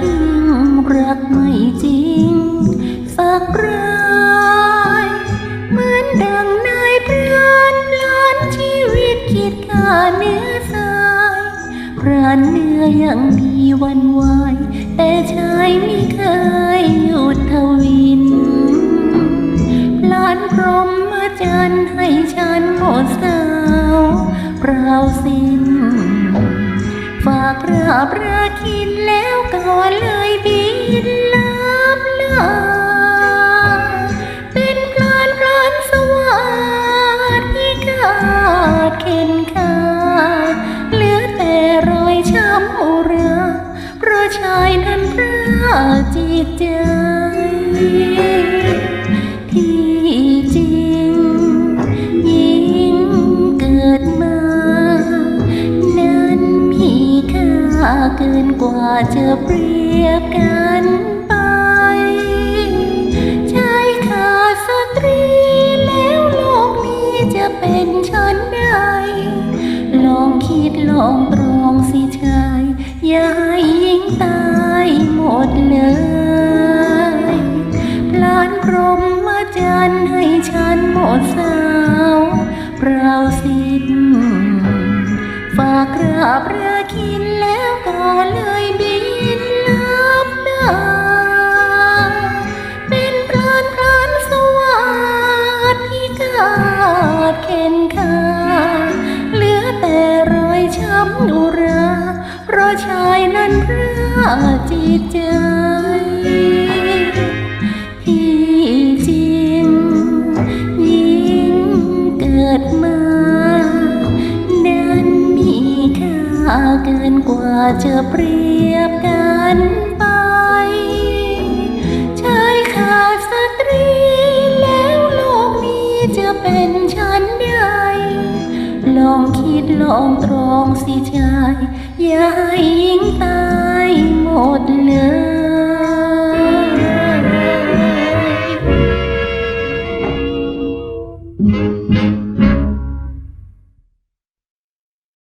ทิ้งรักไม่จริงฝักรายเหมือนดังนายพรานล้านชีวิตคิดค่าเนื้อทายพรานเนื้อยังมีวันวายแต่ชายไม่เคยหยุดทวินล้านพรหมาจันให้ฉันหมดสาวเราสิ้นฝากราบราคี ช้ำอุราเพราะชายนั้นพระจิตใจ ที่จริงหญิงเกิดมา นั้นมีค่าเกินกว่าจะเปรียบกันไปชายขาสตรีแล้วโลกนี้จะเป็นฉันใดลองคิดลองตรองสิ รหมจันทร์ให้ฉันหมดสาวเปล่าสิ้น ฝากกราบราคินแล้วก็เลยบินลับดาเป็นพรานพรานสวัสดิ์ที่ขาดเข็นขาเหลือแต่รอยช้ำอุราเพราะชายนั้นพระจิตใจ เกินกว่าจะเปรียบกันไป ชายขาดสตรี แล้วโลกนี้จะเป็นฉันใด ลองคิดลองตรองสิชาย อย่าให้